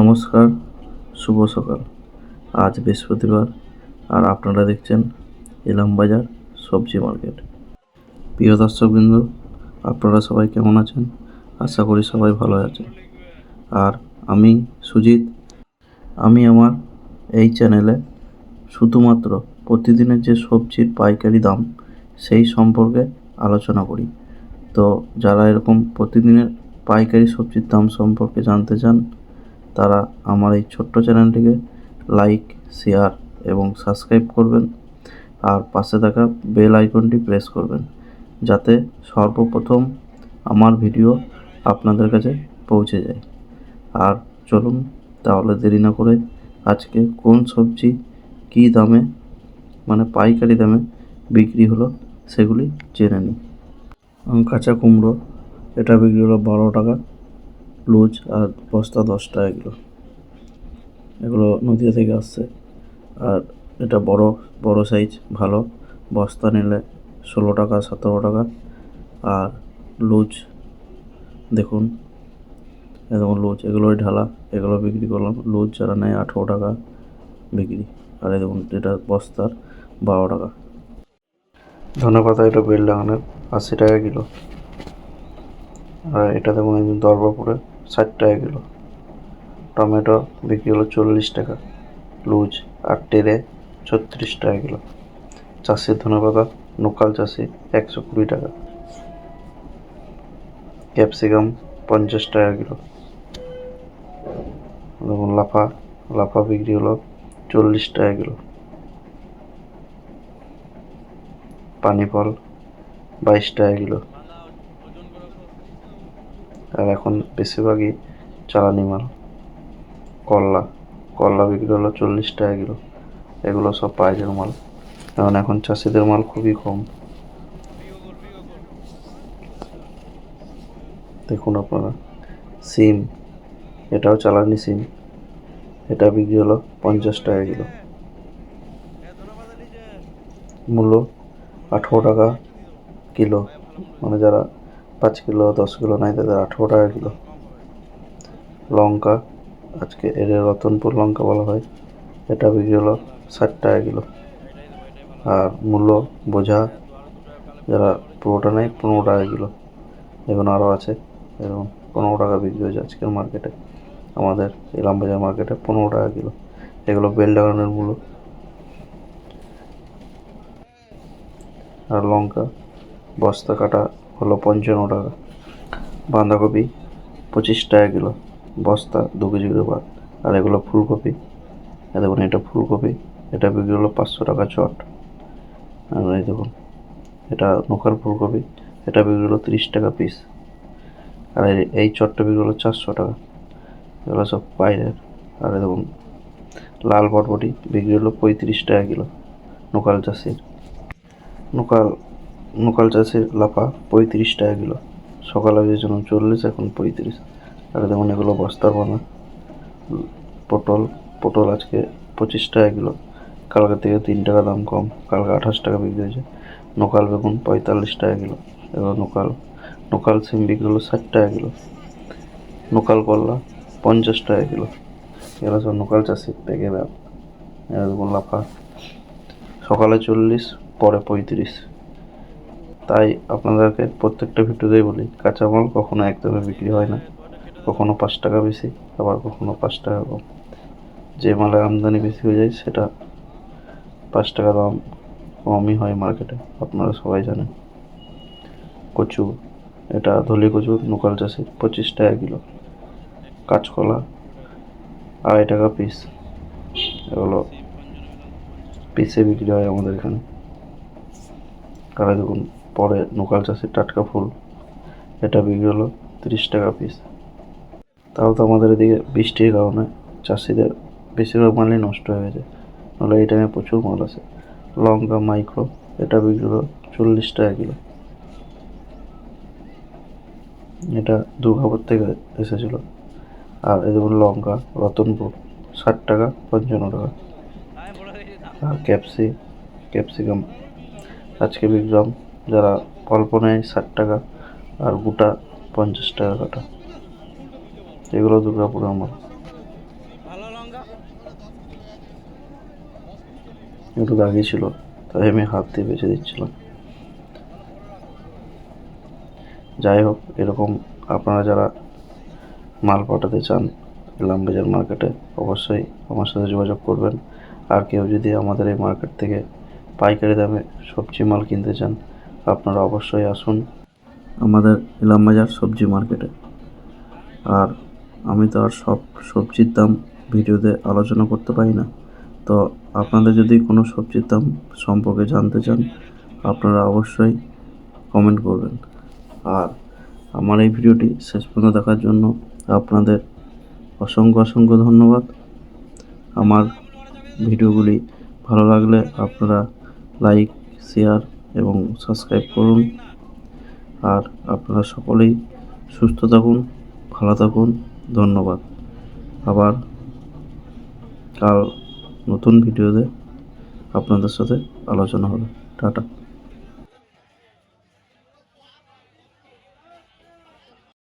নমস্কার, শুভ সকাল। আজ বৃহস্পতিবার, আর আপনারা দেখছেন ইলাম বাজার সবজি মার্কেট। প্রিয় দর্শকবৃন্দ, আপনারা সবাই কেমন আছেন? আশা করি সবাই ভালো আছেন। আর আমি সুজিত। আমি আমার এই চ্যানেলে শুধুমাত্র প্রতিদিনের যে সবজির পাইকারি দাম, সেই সম্পর্কে আলোচনা করি। তো যারা এরকম প্রতিদিনের পাইকারি সবজির দাম সম্পর্কে জানতে চান তারা আমার এই ছোট্ট চ্যানেলটিকে লাইক শেয়ার এবং সাবস্ক্রাইব করবেন। আর পাশে থাকা বেল আইকনটি প্রেস করবেন, যাতে সর্বপ্রথম আমার ভিডিও আপনাদের কাছে পৌঁছে যায়। আর চলুন তাহলে দেরি না করে আজকে কোন সবজি কী দামে মানে পাইকারি দামে বিক্রি হলো সেগুলি জেনে নিই। কাঁচা কুমড়ো, এটা বিক্রি হলো বারো টাকা। লুজ আর বস্তা দশ টাকা কিলো এগুলো নদীয়া থেকে আসছে। আর এটা বড় বড় সাইজ ভালো। বস্তা নিলে ষোলো টাকা, সতেরো টাকা। আর লুজ, দেখুন। এরকম লুজ, এগুলোই ঢালা। এগুলো বিক্রি করলাম। লুজ যারা নেয় আঠেরো টাকা বিক্রি। আর দেখুন, এটা বস্তার বারো টাকা। ধনে পাতা এটা বেল লাগানোর আশি টাকা কিলো। আর এটা দেখুন একদম দরবাপুরে। ষাট টাকা কিলো। টমেটো বিক্রি হলো চল্লিশ টাকা। লুজ আর টেরে ছত্রিশ টাকা কিলো। চাষির ধনেপাতা লোকাল চাষি একশো কুড়ি টাকা। ক্যাপসিকাম পঞ্চাশ টাকা কিলো। দেখুন লাফা লাফা বিক্রি হলো চল্লিশ টাকা কিলো। পানি ফল বাইশ টাকা কিলো। আর এখন বেশিরভাগই চালানি মাল। করলা করলা বিক্রি হলো চল্লিশ টাকা কিলো। এগুলো সব পাইজের মাল। কারণ এখন চাষিদের মাল খুবই কম। দেখুন আপনারা, সিম, এটাও চালানি সিম। এটা বিক্রি হলো পঞ্চাশ টাকা কিলো। মূল্য আঠেরো টাকা কিলো। মানে যারা পাঁচ কিলো, দশ কিলো, নাই তাদের আঠেরো টাকা কিলো। লঙ্কা, আজকে এর রতনপুর লঙ্কা বলা হয়। এটা বিক্রি হলো ষাট টাকা কিলো। আর মূল্য বোঝা, যারা পুরোটা নেয় পনেরো টাকা কিলো। এখন আরও আছে, এরকম পনেরো টাকা বিক্রি হয়েছে আজকের মার্কেটে। আমাদের ইলাম বাজার মার্কেটে পনেরো টাকা কিলো। এগুলো বেল লাগানোর মূল্য। আর লঙ্কা বস্তা কাটা হলো পঞ্চান্ন টাকা। বাঁধাকপি পঁচিশ টাকা কিলো, বস্তা দু কেজি করে বাদ আর এগুলো ফুলকপি। দেখুন, এটা ফুলকপি। এটা বিক্রি হলো পাঁচশো টাকা চট। আর এই দেখুন, এটা লোকাল ফুলকপি। এটা বিক্রি হলো তিরিশ টাকা পিস আর এই- চটটা বিক্রি হলো চারশো টাকা। এগুলো সব বাইরের আর দেখুন, লাল বটবটি বিক্রি হলো পঁয়ত্রিশ টাকা কিলো লোকাল চাষির। লোকাল লোকাল চাষির লাফা পঁয়ত্রিশ টাকা কিলো সকালে বেচেছিলাম চল্লিশ, এখন পঁয়ত্রিশ। আর দেখুন এগুলো বস্তার বানা পটল পটল আজকে পঁচিশ টাকা কিলো কালকে থেকে তিন টাকা দাম কম, কালকে আঠাশ টাকা বিক্রি হয়েছে। নোকাল বেগুন পঁয়তাল্লিশ টাকা কিলো এবার নোকাল। নোকাল সিম বিক্রি হলো ষাট টাকা কিলো নোকাল করলা পঞ্চাশ টাকা কিলো এগুলো সব নোকাল চাষি পেকে ব্যাপ। এরকম লাফা। সকালে চল্লিশ, পরে পঁয়ত্রিশ। তাই আপনাদেরকে প্রত্যেকটা ভিডিওতেই বলি, কাঁচামাল কখনো একদমই বিক্রি হয় না। কখনো পাঁচ টাকা বেশি, আবার কখনো পাঁচ টাকা কম। যে মালের আমদানি বেশি হয়ে যায়, সেটা পাঁচ টাকা দাম কমই হয় মার্কেটে, আপনারা সবাই জানেন। কচু, এটা ধলি কচু, লোকাল চাষের পঁচিশ টাকা কিলো। কাঁচকলা, আড়াই টাকা পিস এগুলো পিসে বিক্রি হয় আমাদের এখানে। এই দেখুন পরে লোকাল চাষের টাটকা ফুল। এটা বিক্রি হলো তিরিশ টাকা পিস তাও তো আমাদের এদিকে বৃষ্টির কারণে চাষিদের বেশিরভাগ মালই নষ্ট হয়ে গেছে। নাহলে এই টাইমে প্রচুর মাল আছে। লঙ্কা, মাইক্রো, এটা বিক্রি হলো চল্লিশ টাকা কিলো। এটা দুর্গাপুর থেকে এসেছিল। আর এই লঙ্কা, রতনপুর, ষাট টাকা, পঞ্চান্ন টাকা। আর ক্যাপসি, ক্যাপসিকাম। আজকে বিক্রম যারা অল্প নেয় ষাট টাকা আর গোটা পঞ্চাশ টাকা কাটা। এগুলো দুর্গাপুরে আমার। একটু দাগি ছিল, তাই আমি হাত দিয়ে বেছে দিচ্ছিলাম। যাই হোক, এরকম আপনারা যারা মাল পাঠাতে চান এলাম বাজার মার্কেটে, অবশ্যই আমার সাথে যোগাযোগ করবেন। আর কেউ যদি আমাদের এই মার্কেট থেকে পাইকারি দামে সবজি মাল কিনতে চান আপনারা অবশ্যই আসুন। আমাদের ইলামবাজার সবজি মার্কেটে। আর আমি তো আর সব সবজির দাম ভিডিওতে আলোচনা করতে পারি না। তো আপনাদের যদি কোনো সবজির দাম সম্পর্কে জানতে চান, আপনারা অবশ্যই কমেন্ট করবেন। আর আমার এই ভিডিওটি শেষ পর্যন্ত দেখার জন্য আপনাদের অসংখ্য অসংখ্য ধন্যবাদ। আমার ভিডিওগুলি ভালো লাগলে আপনারা লাইক শেয়ার এবং সাবস্ক্রাইব করুন। আর আপনারা সকলেই সুস্থ থাকুন, ভালো থাকুন। ধন্যবাদ। আবার কাল নতুন ভিডিওতে আপনাদের সাথে আলোচনা হবে। টাটা।